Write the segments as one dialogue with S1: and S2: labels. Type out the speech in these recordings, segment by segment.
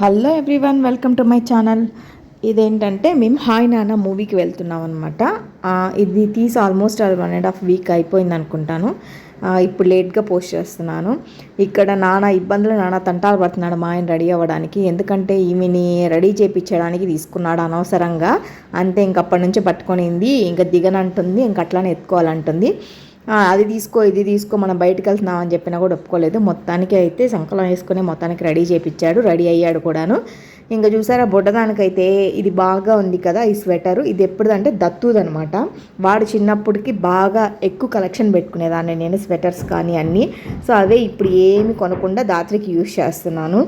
S1: Hello everyone welcome to my channel ఇదేంటంటే మేము hi Nanna మూవీకి వెళ్తున్నాం అనమాట ఇది తీసి almost one and half week అయిపోయింది అనుకుంటాను. ఇప్పుడు లేట్గా పోస్ట్ చేస్తున్నాను. ఇక్కడ నాన్న ఇబ్బందులు నాన్న తంటాలు పడుతున్నాడు మా ఆయన రెడీ అవ్వడానికి. ఎందుకంటే ఈమెని రెడీ చేయించడానికి తీసుకున్నాడు అనవసరంగా. అంతే ఇంక అప్పటి నుంచి పట్టుకొనింది ఇంకా దిగనంటుంది ఇంక అట్లానే ఎత్తుకోవాలంటుంది. అది తీసుకో ఇది తీసుకో మనం బయటకు వెళ్తున్నాం అని చెప్పినా కూడా ఒప్పుకోలేదు. మొత్తానికి అయితే సంకలం వేసుకుని మొత్తానికి రెడీ చేపించాడు రెడీ అయ్యాడు కూడాను. ఇంకా చూసారా బుడ్డదానికైతే ఇది బాగా ఉంది కదా ఈ స్వెటర్. ఇది ఎప్పుడుదంటే దత్తుదనమాట వాడు చిన్నప్పటికి బాగా ఎక్కువ కలెక్షన్ పెట్టుకునేదాన్ని నేను స్వెటర్స్ కానీ అన్నీ. సో అవే ఇప్పుడు ఏమి కొనకుండా దాత్రికి యూస్ చేస్తున్నాను.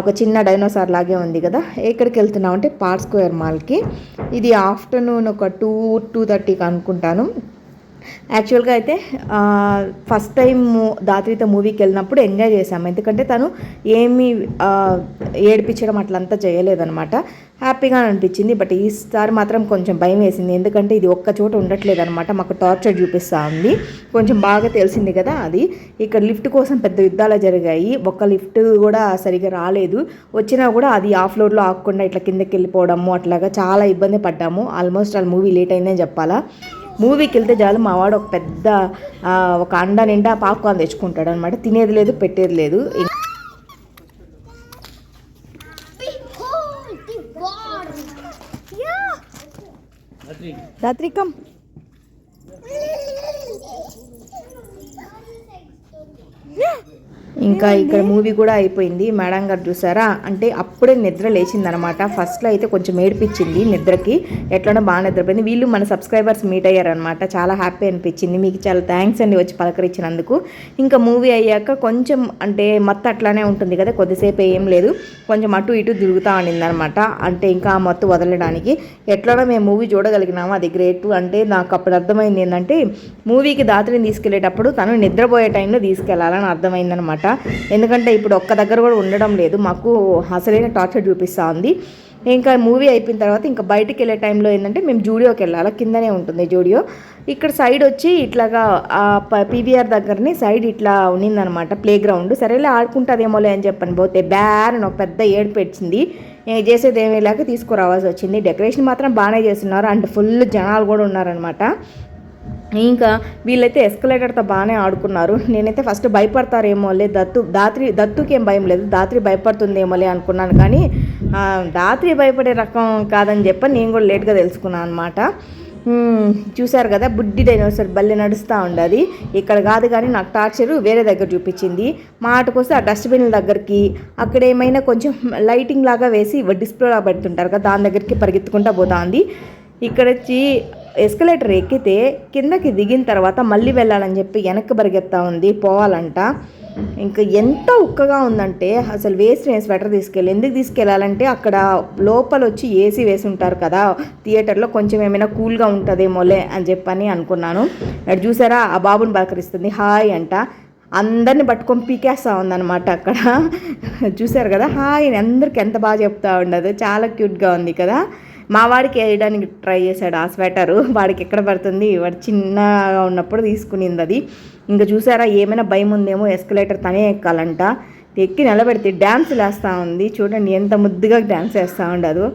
S1: ఒక చిన్న డైనోసార్ లాగే ఉంది కదా ఎక్కడికి వెళ్తున్నాం అంటే పార్ట్ స్క్వేర్ మాల్కి. ఇది ఆఫ్టర్నూన్ ఒక టూ టూ థర్టీకి అనుకుంటాను. యాక్చువల్గా అయితే ఫస్ట్ టైం దాత్రితో మూవీకి వెళ్ళినప్పుడు ఎంజాయ్ చేశాము ఎందుకంటే తను ఏమీ ఏడిపించడం అట్లంతా చేయలేదనమాట హ్యాపీగా అనిపించింది. బట్ ఈసారి మాత్రం కొంచెం భయం వేసింది. ఎందుకంటే ఇది ఒక్క చోట ఉండట్లేదు అనమాట మాకు టార్చర్ చూపిస్తూ ఉంది. కొంచెం బాగా తెలిసింది కదా అది. ఇక్కడ లిఫ్ట్ కోసం పెద్ద యుద్ధాలు జరిగాయి. ఒక్క లిఫ్ట్ కూడా సరిగా రాలేదు. వచ్చినా కూడా అది ఆ ఫ్లోర్లో ఆకుండా ఇట్లా కిందకి వెళ్ళిపోవడము అట్లాగా చాలా ఇబ్బంది పడ్డాము. ఆల్మోస్ట్ ఆ మూవీ లేట్ అయిందని చెప్పాలా. మూవీకి వెళ్తే చాలు మా వాడు ఒక పెద్ద ఆ, ఒక అండ నిండా పాప్కార్న్ తెచ్చుకుంటాడు అనమాట తినేది లేదు పెట్టేది లేదు.
S2: The
S1: ఇంకా ఇక్కడ మూవీ కూడా అయిపోయింది. మేడం గారు చూసారా? అంటే అప్పుడే నిద్ర లేచిందనమాట. ఫస్ట్లో అయితే కొంచెం ఏడిపించింది నిద్రకి. ఎట్లనో బాగా నిద్రపోయింది. వీళ్ళు మన సబ్స్క్రైబర్స్ మీట్ అయ్యారనమాట. చాలా హ్యాపీ అనిపించింది. మీకు చాలా థ్యాంక్స్ అండి వచ్చి పలకరించినందుకు. ఇంకా మూవీ అయ్యాక కొంచెం అంటే మత్తు అట్లానే ఉంటుంది కదా కొద్దిసేపు ఏం లేదు. కొంచెం అటు ఇటు తిరుగుతూ ఉండింది అనమాట అంటే ఇంకా ఆ మత్తు వదలడానికి. ఎట్లనో మేము మూవీ చూడగలిగినాము. అది గ్రేట్. అంటే నాకు అప్పుడు అర్థమైంది ఏంటంటే మూవీకి దాత్రిని తీసుకెళ్ళేటప్పుడు తను నిద్రపోయే టైంలో తీసుకెళ్ళాలని అర్థమైందనమాట. ఎందుకంటే ఇప్పుడు ఒక్క దగ్గర కూడా ఉండడం లేదు. మాకు అసలైన టార్చర్ చూపిస్తూ ఉంది ఇంకా మూవీ అయిపోయిన తర్వాత ఇంకా బయటికి వెళ్ళే టైంలో ఏంటంటే మేము జూడియోకి వెళ్ళాలి. కిందనే ఉంటుంది జూడియో. ఇక్కడ సైడ్ వచ్చి ఇట్లాగా పీవీఆర్ దగ్గరనే సైడ్ ఇట్లా ఉన్నిందనమాట ప్లే గ్రౌండ్ సరేలే ఆడుకుంటుందేమోలే అని చెప్పని పోతే బ్యార్ అని ఒక పెద్ద ఏడుపు పెట్టింది. నేను చేసేది ఏమీ లేక తీసుకురావాల్సి వచ్చింది. డెకరేషన్ మాత్రం బాగానే చేస్తున్నారు. అండ్ ఫుల్ జనాలు కూడా ఉన్నారనమాట. ఇంకా వీళ్ళైతే ఎస్కలేటర్తో బాగానే ఆడుకున్నారు. నేనైతే ఫస్ట్ భయపడతారేమోలే దత్తు దాత్రి దత్తుకి ఏం భయం లేదు. దాత్రి భయపడుతుందేమోలే అనుకున్నాను. కానీ దాత్రి భయపడే రకం కాదని చెప్పి నేను కూడా లేట్గా తెలుసుకున్నాను అనమాట చూశారు కదా బుడ్డి డైనోసార్ బల్లె నడుస్తూ ఉండదు. ఇక్కడ కాదు కానీ నాకు టార్చర్ వేరే దగ్గర చూపించింది. మాటకొస్తే ఆ డస్ట్బిన్ దగ్గరికి అక్కడ ఏమైనా కొంచెం లైటింగ్ లాగా వేసి డిస్ప్లేలా పెడుతుంటారు కదా దాని దగ్గరికి పరిగెత్తుకుంటా పోతుంది. ఇక్కడ వచ్చి ఎస్కలేటర్ ఎక్కితే కిందకి దిగిన తర్వాత మళ్ళీ వెళ్ళాలని చెప్పి వెనక్కి పరిగెత్తా ఉంది పోవాలంట. ఇంకా ఎంత ఉక్కగా ఉందంటే అసలు వేసి నేను స్వెటర్ తీసుకెళ్ళి ఎందుకు తీసుకెళ్ళాలంటే అక్కడ లోపల వచ్చి ఏసీ వేసి ఉంటారు కదా థియేటర్లో కొంచెం ఏమైనా కూల్గా ఉంటుందేమోలే అని చెప్పని అనుకున్నాను. చూసారా ఆ బాబుని పలకరిస్తుంది హాయ్ అంట. అందరిని పట్టుకొని పీకేస్తూ ఉందన్నమాట అక్కడ. చూసారు కదా హాయ్ అని అందరికి ఎంత బాగా చెప్తా ఉండదు. చాలా క్యూట్గా ఉంది కదా. మా వాడికి వేయడానికి ట్రై చేశాడు ఆ స్వెటరు. వాడికి ఎక్కడ పడుతుంది? వాడు చిన్నగా ఉన్నప్పుడు తీసుకునింది అది. ఇంకా చూసారా ఏమైనా భయం ఉందేమో ఎస్కలేటర్ తనే ఎక్కాలంట. ఎక్కి నిలబెడితే డ్యాన్స్ వేస్తూ ఉంది. చూడండి ఎంత ముద్దుగా డ్యాన్స్ వేస్తూ ఉండదు.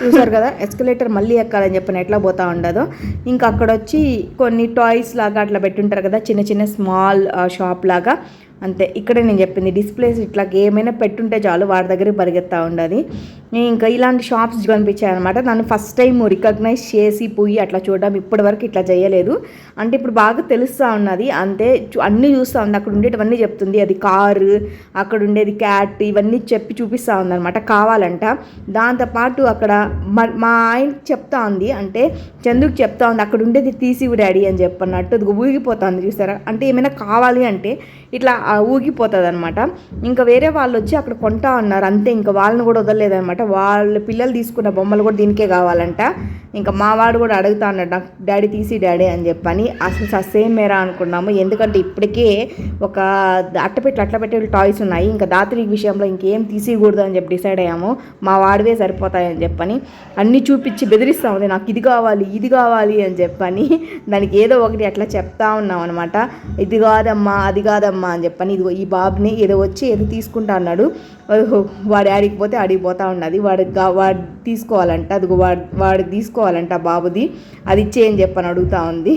S1: చూసారు కదా ఎస్కలేటర్ మళ్ళీ ఎక్కాలని చెప్పిన ఎట్లా పోతా ఉండదు. ఇంకా అక్కడ వచ్చి కొన్ని టాయ్స్ లాగా అట్లా పెట్టుంటారు కదా చిన్న చిన్న స్మాల్ షాప్ లాగా. అంతే. ఇక్కడే నేను చెప్పింది డిస్ప్లేస్ ఇట్లా ఏమైనా పెట్టుంటే చాలు వాడి దగ్గరికి పరిగెత్తా ఉండదు ఇంకా ఇలాంటి షాప్స్ కనిపించాయి అనమాట నన్ను ఫస్ట్ టైం రికగ్నైజ్ చేసి పోయి అట్లా చూడడం ఇప్పటి వరకు ఇట్లా చేయలేదు. అంటే ఇప్పుడు బాగా తెలుస్తూ ఉన్నది. అంతే చూ- అన్నీ చూస్తూ ఉంది. అక్కడ ఉండేటివన్నీ చెప్తుంది. అది కారు అక్కడ ఉండేది క్యాట్ ఇవన్నీ చెప్పి చూపిస్తూ ఉందన్నమాట. కావాలంట. దాంతోపాటు అక్కడ మ- మా ఆయన చెప్తా ఉంది. అంటే చందుకు చెప్తా ఉంది అక్కడ ఉండేది తీసి డాడీ అని చెప్పన్నట్టు. అది ఊగిపోతుంది చూసారా? అంటే ఏమైనా కావాలి అంటే ఇట్లా ఊగిపోతుంది అనమాట ఇంకా వేరే వాళ్ళు వచ్చి అక్కడ కొంటా ఉన్నారు అంతే ఇంకా వాళ్ళని కూడా వదలలేదనమాట వాళ్ళ పిల్లలు తీసుకున్న బొమ్మలు కూడా దీనికే కావాలంట. ఇంకా మా వాడు కూడా అడుగుతా ఉన్నాడు నాకు డాడీ తీసి డాడీ అని చెప్పని. అసలు సేమ్ మేరా అనుకున్నాము. ఎందుకంటే ఇప్పటికే ఒక అట్టపెట్లు అట్లా పెట్టే టాయ్స్ ఉన్నాయి. ఇంకా దాత్రి విషయంలో ఇంకేం తీసేయకూడదు అని చెప్పి డిసైడ్ అయ్యాము. మా వాడివే సరిపోతాయని చెప్పని. అన్నీ చూపించి బెదిరిస్తా ఉంది నాకు ఇది కావాలి ఇది కావాలి అని చెప్పని. దానికి ఏదో ఒకటి అట్లా చెప్తా ఉన్నాం అనమాట ఇది కాదమ్మా అది కాదమ్మా అని చెప్పి చెప్పని ఇదిగో ఈ బాబుని ఏదో వచ్చి ఏదో తీసుకుంటా అన్నాడు. వాడి వాడు ఆడికి పోతే ఆడికి పోతా ఉన్నది. వాడు వాడు తీసుకోవాలంట అదిగో వాడు వాడు తీసుకోవాలంట బాబుది. అది ఇచ్చేయని చెప్పని అడుగుతా ఉంది.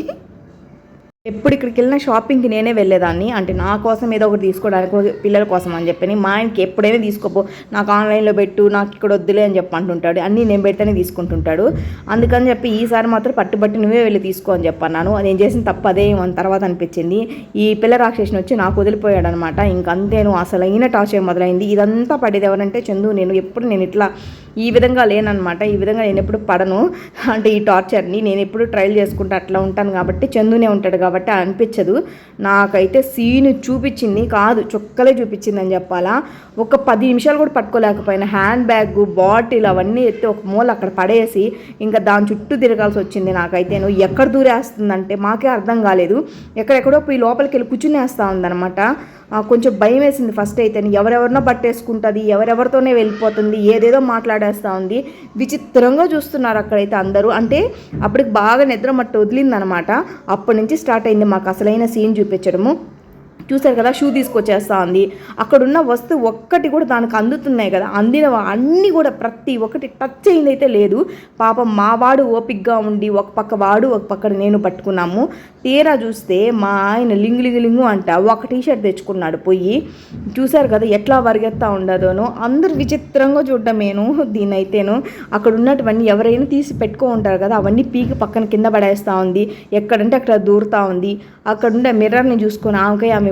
S1: ఎప్పుడు ఇక్కడికి వెళ్ళిన షాపింగ్కి నేనే వెళ్ళేదాన్ని. అంటే నా కోసం ఏదో ఒకటి తీసుకోవడానికి పిల్లల కోసం అని చెప్పని మా ఆయనకి ఎప్పుడైనా తీసుకోపో నాకు ఆన్లైన్లో పెట్టు నాకు ఇక్కడ వద్దులే అని చెప్పి అంటుంటాడు. అన్నీ నేను పెడితేనే తీసుకుంటుంటాడు. అందుకని చెప్పి ఈసారి మాత్రం పట్టుబట్టి నువ్వే వెళ్ళి తీసుకో అని చెప్పన్నాను నేను చేసిన తప్పు అదే అని తర్వాత అనిపించింది. ఈ పిల్ల రాక్షసుని వచ్చి నాకు వదిలిపోయాడు అనమాట ఇంకంతేను అసలు అయిన టార్చర్ మొదలైంది. ఇదంతా పడేది ఎవరంటే చందు. నేను ఎప్పుడు నేను ఇట్లా ఈ విధంగా లేనమాట ఈ విధంగా నేను ఎప్పుడు పడను. అంటే ఈ టార్చర్ని నేను ఎప్పుడు ట్రయల్ చేసుకుంటూ అట్లా ఉంటాను కాబట్టి చందునే ఉంటాడు కాబట్టి అనిపించదు. నాకైతే సీన్ చూపించింది కాదు చుక్కలే చూపించింది అని చెప్పాలా. ఒక పది నిమిషాలు కూడా పట్టుకోలేకపోయినా. హ్యాండ్ బ్యాగ్ బాటిల్ అవన్నీ ఎత్తి ఒక మూల అక్కడ పడేసి ఇంకా దాని చుట్టూ తిరగాల్సి వచ్చింది నాకైతే. నువ్వు ఎక్కడ దూరేస్తుందంటే మాకే అర్థం కాలేదు. ఎక్కడెక్కడో పోయి లోపలికి వెళ్ళి కూర్చునేస్తా ఉందన్నమాట. కొంచెం భయం వేసింది ఫస్ట్ అయితే. ఎవరెవరినో పట్టేసుకుంటుంది ఎవరెవరితోనే వెళ్ళిపోతుంది ఏదేదో మాట్లాడేస్తూ ఉంది. విచిత్రంగా చూస్తున్నారు అక్కడైతే అందరూ. అంటే అప్పటికి బాగా నిద్ర మట్టు వదిలిందనమాట. అప్పటి నుంచి స్టార్ట్ అయింది మాకు అసలైన సీన్ చూపించడము. చూశారు కదా షూ తీసుకొచ్చేస్తా ఉంది అక్కడున్న వస్తువు ఒక్కటి కూడా దానికి అందుతున్నాయి కదా. అందిన అన్నీ కూడా ప్రతి ఒక్కటి టచ్ అయిందైతే లేదు. పాపం మా వాడు ఓపిక్గా ఉండి ఒక పక్క వాడు ఒక పక్క నేను పట్టుకున్నాము. తీరా చూస్తే మా ఆయన లింగు లింగు లింగు అంట. ఒక టీ షర్ట్ తెచ్చుకున్నాడు పోయి. చూశారు కదా ఎట్లా పరిగెత్తా ఉండదోనో. అందరు విచిత్రంగా చూడటమేను దీనైతేను అక్కడ ఉన్నటువన్నీ ఎవరైనా తీసి పెట్టుకో ఉంటారు కదా అవన్నీ పీకి పక్కన కింద పడేస్తూ ఉంది. ఎక్కడంటే అక్కడ దూరుతూ ఉంది. అక్కడ ఉండే మిర్రర్ని చూసుకొని ఆమెకై ఆమె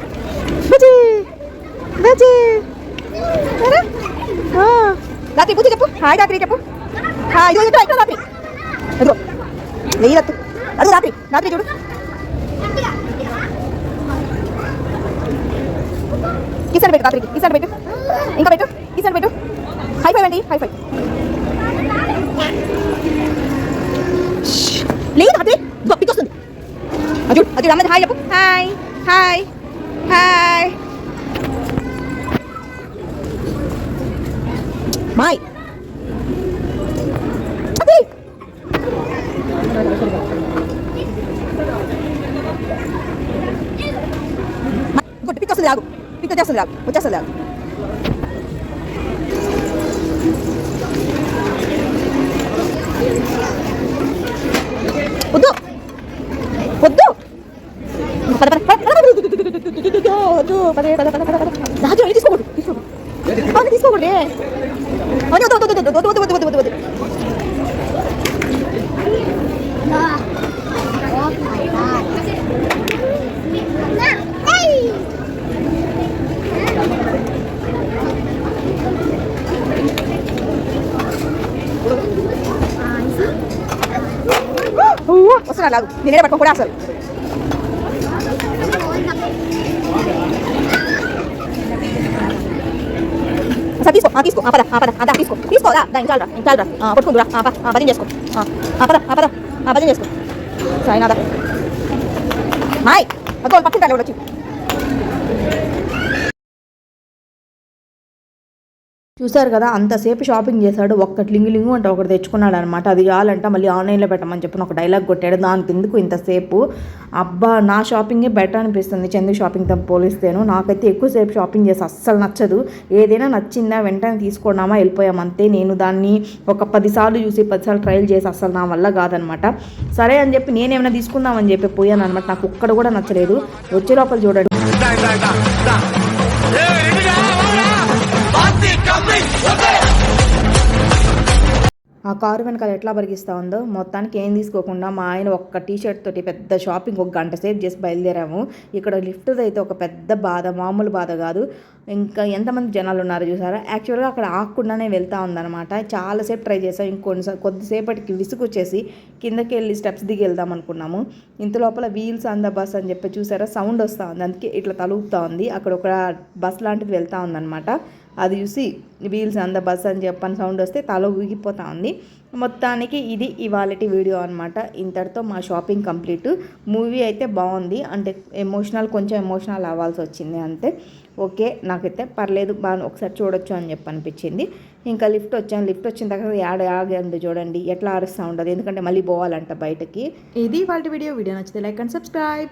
S1: రాత్రి బుజ్జి చెప్పు హాయ్ రాత్రి చెప్పు హాయ్ ఇదిగో ఇక్కడ ఇక్కడ రాత్రి అదిగో వెయ్యి రత్తు అడుగు రాత్రి రాత్రి చూడు కిసాన్ పెట్టు రాత్రికి కిసాన్ పెట్టు ఇంకా పెట్టు కిసాన్ పెట్టు హై ఫైవ్ అండి హై ఫైవ్ లేదు రాత్రి ఇదిగో పిక్కొస్తుంది అజు అజు అమ్మది హాయ్ చెప్పు హాయ్ హాయ్ హాయ్ మాయ్ అది గుడ్ పిక్ వస్తుంది రాగు పిక్ వచ్చేస్తుంది రాగు వచ్చేస్తుంది రాగు వద్దు వద్దు పద పద పద పద పద పద పద రాజు అవి తీసుకోకూడదు తీసుకోకూడదు అవన్నీ తీసుకోకూడదు అవన్నీ వద్దు వద్దు వద్దు వద్దు వద్దు వద్దు వద్దు వద్దు
S2: Oh my god. Hey!
S1: వస్తున్నా లాగు నేనే పట్టుకొని కూడా అసలు తీసుకో తీసుకో పద పద అదా తీసుకో తీసుకోరా దా ఇంకా ఇంకా పట్టుకుందురా భజన చేసుకో. పద పద భజన చేసుకో. సాయినాథ మాయ్ అదో పట్టుకుంటాను వచ్చి. చూశారు కదా అంతసేపు షాపింగ్ చేశాడు ఒక్కటి లింగు లింగు అంటే ఒకటి తెచ్చుకున్నాడు అనమాట అది కావాలంటే మళ్ళీ ఆన్లైన్లో పెట్టమని చెప్పిన ఒక డైలాగ్ కొట్టాడు. దానికి ఎందుకు ఇంతసేపు? అబ్బా నా షాపింగే బెటర్ అనిపిస్తుంది చందు షాపింగ్తో పోలిస్తేను. నాకైతే ఎక్కువసేపు షాపింగ్ చేసి అస్సలు నచ్చదు. ఏదైనా నచ్చిందా వెంటనే తీసుకున్నామా వెళ్ళిపోయామంతే నేను దాన్ని ఒక పదిసార్లు చూసి పదిసార్లు ట్రయల్ చేసి అస్సలు నా వల్ల కాదనమాట. సరే అని చెప్పి నేనేమైనా తీసుకుందామని చెప్పి పోయాను అనమాట నాకు ఒక్కడ కూడా నచ్చలేదు. వచ్చే లోపల చూడండి. ఆ కారు వెనకాల ఎట్లా పరిగిస్తూ ఉందో మొత్తానికి ఏం తీసుకోకుండా మా ఆయన ఒక్క టీ షర్ట్ తోటి పెద్ద షాపింగ్ ఒక గంట సేపు చేసి బయలుదేరాము. ఇక్కడ లిఫ్ట్ అయితే ఒక పెద్ద బాధ మామూలు బాధ కాదు. ఇంకా ఎంతమంది జనాలు ఉన్నారు చూసారా? యాక్చువల్గా అక్కడ ఆకుండానే వెళ్తూ ఉందన్నమాట. చాలాసేపు ట్రై చేసాం. ఇంకొన్ని కొద్దిసేపటికి విసుగొచ్చేసి కిందకి వెళ్ళి స్టెప్స్ దిగి వెళ్దాం అనుకున్నాము. ఇంత లోపల వీల్స్ ఆన్ ద బస్ అని చెప్పి చూసారా? సౌండ్ వస్తూ ఉంది. అందుకే ఇట్లా తలుపుతూ ఉంది. అక్కడ ఒక బస్ లాంటిది వెళ్తూ ఉందన్నమాట. అది చూసి వీల్స్ అంద బస్ అని చెప్పని సౌండ్ వస్తే తల ఊగిపోతా ఉంది. మొత్తానికి ఇది ఇవాళటి వీడియో అనమాట ఇంతటితో మా షాపింగ్ కంప్లీట్. మూవీ అయితే బాగుంది. అంటే ఎమోషనల్ కొంచెం ఎమోషనల్ అవ్వాల్సి వచ్చింది అంతే. ఓకే నాకైతే పర్లేదు బాగా ఒకసారి చూడొచ్చు అని చెప్పి అనిపించింది. ఇంకా లిఫ్ట్ వచ్చాను. లిఫ్ట్ వచ్చిన తర్వాత యాడ ఆగండి చూడండి. ఎట్లా అరుస్తూ ఉండదు ఎందుకంటే మళ్ళీ పోవాలంట బయటకి. ఇది వాళ్ళ వీడియో. వీడియో నచ్చితే లైక్ అండ్ సబ్స్క్రైబ్.